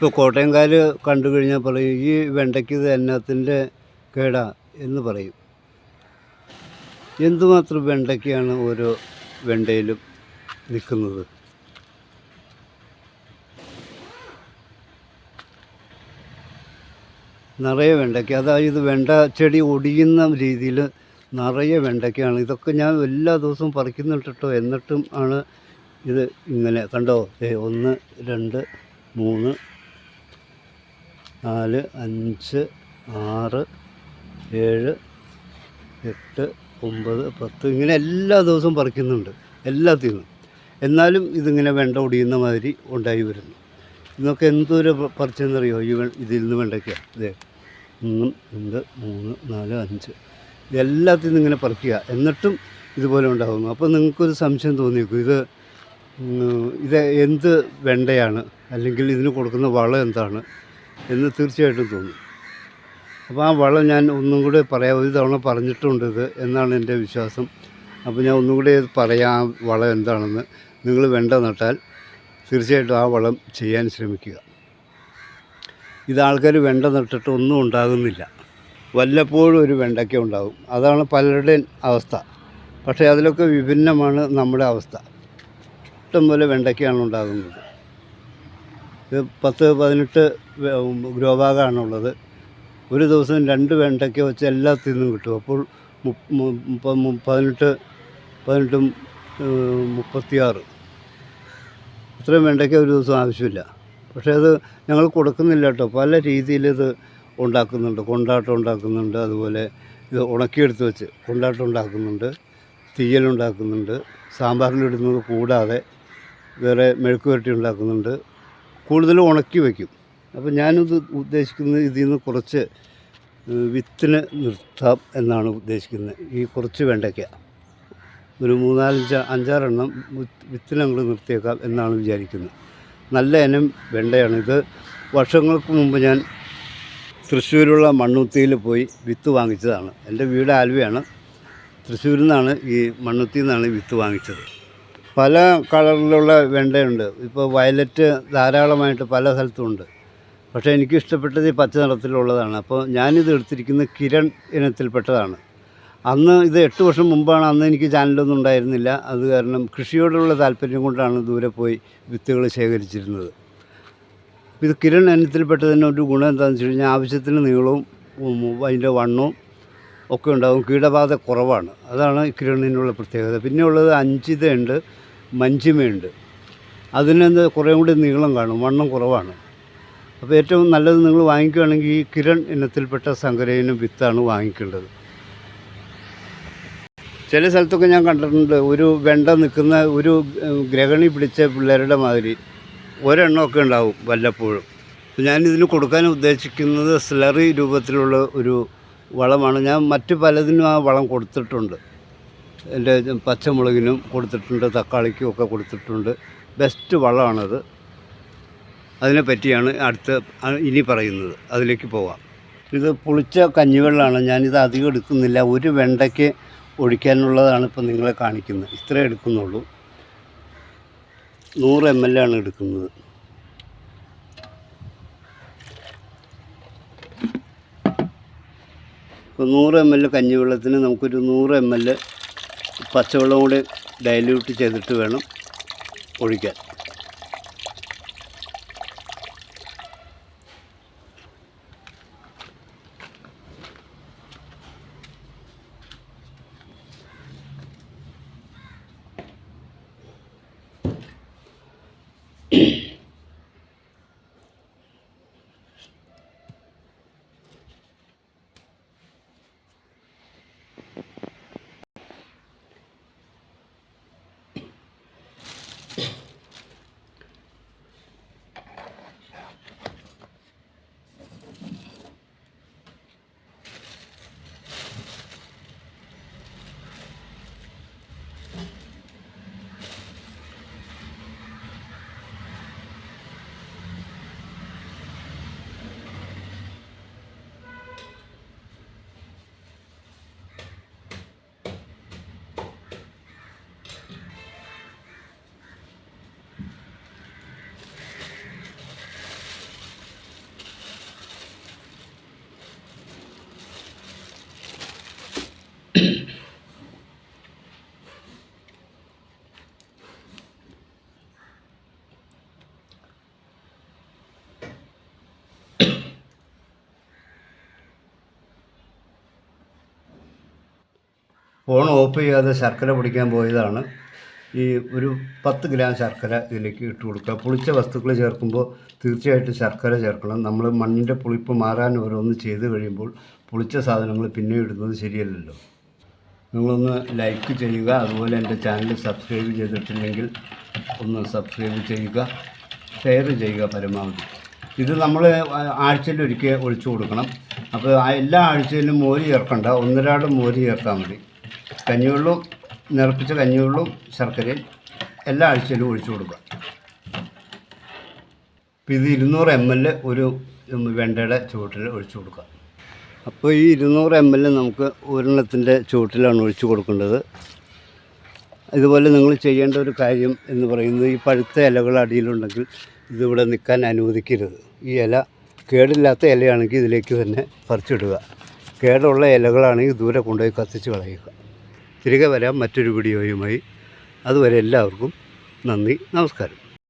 ഇപ്പോൾ കോട്ടയംകാർ കണ്ടു കഴിഞ്ഞാൽ പറയും ഈ വെണ്ടയ്ക്ക് എന്നത്തിന്റെ കേടാ എന്ന് പറയും. എന്തുമാത്രം വെണ്ടയ്ക്കാണ് ഓരോ വെണ്ടയിലും നിൽക്കുന്നത്? നിറയെ വെണ്ടയ്ക്ക അതായത് വെണ്ട ചെടി ഒടിയുന്ന രീതിയിൽ നിറയെ വെണ്ടയ്ക്കാണ്. ഇതൊക്കെ ഞാൻ എല്ലാ ദിവസവും പറിക്കുന്നുണ്ട് കേട്ടോ എന്നിട്ടും ആണ് ഇത് ഇങ്ങനെ. കണ്ടോ? ഒന്ന് രണ്ട് മൂന്ന് നാല് അഞ്ച് ആറ് ഏഴ് എട്ട് ഒമ്പത് പത്ത് ഇങ്ങനെ എല്ലാ ദിവസവും പറിക്കുന്നുണ്ട്. എല്ലാത്തിനും. എന്നാലും ഇതിങ്ങനെ വെണ്ട ഒടിയുന്ന മാതിരി ഉണ്ടായി വരുന്നു. ഇന്നൊക്കെ എന്തോരം പറിച്ചെന്നറിയോ? ഈ ഇതിൽ നിന്ന് വെണ്ടയ്ക്ക. ഇതേ ഒന്നും രണ്ട് മൂന്ന് നാല് അഞ്ച്. ഇതെല്ലാത്തിൽ നിന്ന് ഇങ്ങനെ പറിക്കുക. എന്നിട്ടും ഇതുപോലെ ഉണ്ടാകുന്നു അപ്പോൾ നിങ്ങൾക്കൊരു സംശയം തോന്നിയേക്കും. ഇത് ഇത് എന്ത് വെണ്ടയാണ്? അല്ലെങ്കിൽ ഇതിന് കൊടുക്കുന്ന വളം എന്താണ്? എന്ന് തീർച്ചയായിട്ടും തോന്നി. അപ്പോൾ ആ വളം ഞാൻ ഒന്നും കൂടെ പറയാം. ഒരു തവണ പറഞ്ഞിട്ടുണ്ട് ഇത് എന്നാണ് എന്റെ വിശ്വാസം. അപ്പോൾ ഞാൻ ഒന്നും കൂടെ പറയാം ആ വളം എന്താണെന്ന്. നിങ്ങൾ വേണ്ട നട്ടാൽ തീർച്ചയായിട്ടും ആ വളം ചെയ്യാൻ ശ്രമിക്കുക. ഇത് ആൾക്കാർ വെണ്ട നട്ടിട്ട് ഒന്നും ഉണ്ടാകുന്നില്ല. വല്ലപ്പോഴും ഒരു വെണ്ടയ്ക്ക ഉണ്ടാകും. അതാണ് പലരുടെയും അവസ്ഥ. പക്ഷേ അതിലൊക്കെ വിഭിന്നമാണ് നമ്മുടെ അവസ്ഥ. ഇഷ്ടംപോലെ വെണ്ടയ്ക്കയാണ് ഉണ്ടാകുന്നത്. ഇത് പത്ത് പതിനെട്ട് ഗ്രോ ബാഗാണുള്ളത് ഒരു ദിവസം രണ്ട് വെണ്ടയ്ക്ക വെച്ച് എല്ലാത്തിൽ നിന്നും കിട്ടും. അപ്പോൾ പതിനെട്ട് പതിനെട്ടും മുപ്പത്തിയാറ്. ഇത്രയും വെണ്ടയ്ക്ക ഒരു ദിവസം ആവശ്യമില്ല. പക്ഷേ അത് ഞങ്ങൾ കൊടുക്കുന്നില്ല കേട്ടോ. പല രീതിയിൽ ഇത് ഉണ്ടാക്കുന്നുണ്ട്. കൊണ്ടാട്ടം ഉണ്ടാക്കുന്നുണ്ട്. അതുപോലെ ഇത് ഉണക്കിയെടുത്ത് വെച്ച് കൊണ്ടാട്ടം ഉണ്ടാക്കുന്നുണ്ട്. തീയലുണ്ടാക്കുന്നുണ്ട് സാമ്പാറിലിടുന്നത് കൂടാതെ വേറെ മെഴുക്ക് പുരട്ടി ഉണ്ടാക്കുന്നുണ്ട്. കൂടുതലും ഉണക്കി വയ്ക്കും. അപ്പോൾ ഞാനിത് ഉദ്ദേശിക്കുന്നത് ഇതിൽ നിന്ന് കുറച്ച് വിത്തിന് നിർത്താം എന്നാണ് ഉദ്ദേശിക്കുന്നത്. ഈ കുറച്ച് വെണ്ടയ്ക്ക. ഒരു മൂന്നാലഞ്ച് അഞ്ചാറെണ്ണം വിത്ത് വിത്തിന് അങ്ങോട്ട് നിർത്തിയേക്കാം എന്നാണ് വിചാരിക്കുന്നത്. നല്ല ഇനം വെണ്ടയാണ് ഇത്. വർഷങ്ങൾക്ക് മുമ്പ് ഞാൻ തൃശ്ശൂരുള്ള മണ്ണുത്തിയിൽ പോയി വിത്ത് വാങ്ങിച്ചതാണ്. എന്റെ വീട് ആലുവയാണ്. തൃശ്ശൂരിൽ നിന്നാണ് ഈ മണ്ണുത്തിയിൽ നിന്നാണ് വിത്ത് വാങ്ങിച്ചത്. പല കളറിലുള്ള വെണ്ടയുണ്ട്. ഇപ്പോൾ വയലറ്റ് ധാരാളമായിട്ട് പല സ്ഥലത്തും ഉണ്ട്. പക്ഷേ എനിക്ക് ഇഷ്ടപ്പെട്ടത് ഈ പച്ച നിറത്തിലുള്ളതാണ്. അപ്പോൾ ഞാനിത് എടുത്തിരിക്കുന്നത് കിരൺ ഇനത്തിൽപ്പെട്ടതാണ്. അന്ന് ഇത് എട്ട് വർഷം മുമ്പാണ് അന്ന് എനിക്ക് ചാനലൊന്നും ഉണ്ടായിരുന്നില്ല. അത് കാരണം കൃഷിയോടുള്ള താല്പര്യം കൊണ്ടാണ് ദൂരെ പോയി വിത്തുകൾ ശേഖരിച്ചിരുന്നത്. ഇത് കിരൺ ഇനത്തിൽപ്പെട്ടതിന്റെ ഒരു ഗുണം എന്താണെന്ന് വെച്ച് കഴിഞ്ഞാൽ ആവശ്യത്തിന് നീളവും അതിന്റെ വണ്ണവും ഒക്കെ ഉണ്ടാകും കീടബാധ കുറവാണ്. അതാണ് കിരണിനുള്ള പ്രത്യേകത. പിന്നെ ഉള്ളത് അഞ്ചിതയുണ്ട് മഞ്ചിമയുണ്ട്. അതിനെന്ത് കുറേ കൂടി നീളം കാണും വണ്ണം കുറവാണ്. അപ്പോൾ ഏറ്റവും നല്ലത് നിങ്ങൾ വാങ്ങിക്കുകയാണെങ്കിൽ ഈ കിരൺ ഇനത്തിൽപ്പെട്ട സങ്കരയിനും വിത്താണ് വാങ്ങിക്കേണ്ടത്. ചില സ്ഥലത്തൊക്കെ ഞാൻ കണ്ടിട്ടുണ്ട് ഒരു വെണ്ട നിൽക്കുന്ന ഒരു ഗ്രഹണി പിടിച്ച പിള്ളേരുടെ മാതിരി ഒരെണ്ണമൊക്കെ ഉണ്ടാവും വല്ലപ്പോഴും. ഞാനിതിന് കൊടുക്കാൻ ഉദ്ദേശിക്കുന്നത് സ്ലറി രൂപത്തിലുള്ള ഒരു വളമാണ്. ഞാൻ മറ്റു പലതിനും ആ വളം കൊടുത്തിട്ടുണ്ട്. എന്റെ പച്ചമുളകിനും കൊടുത്തിട്ടുണ്ട് തക്കാളിക്കും ഒക്കെ കൊടുത്തിട്ടുണ്ട്. ബെസ്റ്റ് വളമാണത്. അതിനെ പറ്റിയാണ് അടുത്ത ഇനി പറയുന്നത്. അതിലേക്ക് പോവാം. ഇത് പുളിച്ച കഞ്ഞിവെള്ളമാണ്. ഞാനിത് അധികം എടുക്കുന്നില്ല. ഒരു വെണ്ടയ്ക്ക് ഒഴിക്കാനുള്ളതാണ് ഇപ്പം നിങ്ങളെ കാണിക്കുന്നത്. ഇത്രേ എടുക്കുന്നുള്ളൂ. നൂറ് എം എൽ ആണ് എടുക്കുന്നത്. ഇപ്പോൾ നൂറ് എം എൽ കഞ്ഞിവെള്ളത്തിന് നമുക്കൊരു നൂറ് എം എൽ പച്ചവെള്ളം കൂടി ഡൈല്യൂട്ട് ചെയ്തിട്ട് വേണം ഒഴിക്കാൻ. ഫോൺ ഓഫ് ചെയ്യാതെ ശർക്കര പൊടിക്കാൻ പോയതാണ്. ഈ ഒരു പത്ത് ഗ്രാം ശർക്കര ഇതിലേക്ക് ഇട്ട് കൊടുക്കുക. പുളിച്ച വസ്തുക്കൾ ചേർക്കുമ്പോൾ തീർച്ചയായിട്ടും ശർക്കര ചേർക്കണം. നമ്മൾ മണ്ണിന്റെ പുളിപ്പ് മാറാൻ ഓരോന്ന് ചെയ്ത് കഴിയുമ്പോൾ പുളിച്ച സാധനങ്ങൾ പിന്നെ ഇടുന്നത് ശരിയല്ലല്ലോ. നിങ്ങളൊന്ന് ലൈക്ക് ചെയ്യുക. അതുപോലെ എന്റെ ചാനൽ സബ്സ്ക്രൈബ് ചെയ്തിട്ടില്ലെങ്കിൽ ഒന്ന് സബ്സ്ക്രൈബ് ചെയ്യുക. ഷെയർ ചെയ്യുക പരമാവധി. ഇത് നമ്മൾ ആഴ്ചയിൽ ഒരിക്കൽ ഒഴിച്ചു കൊടുക്കണം. അപ്പോൾ എല്ലാ ആഴ്ചയിലും മോര് ചേർക്കണ്ട. ഒന്നരാട് മോര് ചേർത്താൽ മതി. കഞ്ഞിവെള്ളവും നിറപ്പിച്ച കഞ്ഞിവെള്ളവും ശർക്കരയും എല്ലാ ആഴ്ചയിലും ഒഴിച്ചു കൊടുക്കുക. ഇത് ഇരുന്നൂറ് എം എൽ ഒരു വെണ്ടയുടെ ചുവട്ടിൽ ഒഴിച്ചു കൊടുക്കുക. അപ്പോൾ ഈ ഇരുന്നൂറ് എം എൽ നമുക്ക് ഒരെണ്ണത്തിന്റെ ചുവട്ടിലാണ് ഒഴിച്ചു കൊടുക്കേണ്ടത്. ഇതുപോലെ നിങ്ങൾ ചെയ്യേണ്ട ഒരു കാര്യം എന്ന് പറയുന്നത് ഈ പഴുത്ത ഇലകൾ അടിയിലുണ്ടെങ്കിൽ ഇതിവിടെ നിൽക്കാൻ അനുവദിക്കരുത്. ഈ ഇല കേടില്ലാത്ത ഇലയാണെങ്കിൽ ഇതിലേക്ക് തന്നെ പറിച്ചിടുക. കേടുള്ള ഇലകളാണെങ്കിൽ ദൂരെ കൊണ്ടുപോയി കത്തിച്ച് കളയുക. തിരികെ വരാം മറ്റൊരു വീഡിയോയുമായി. അതുവരെ എല്ലാവർക്കും നന്ദി നമസ്കാരം.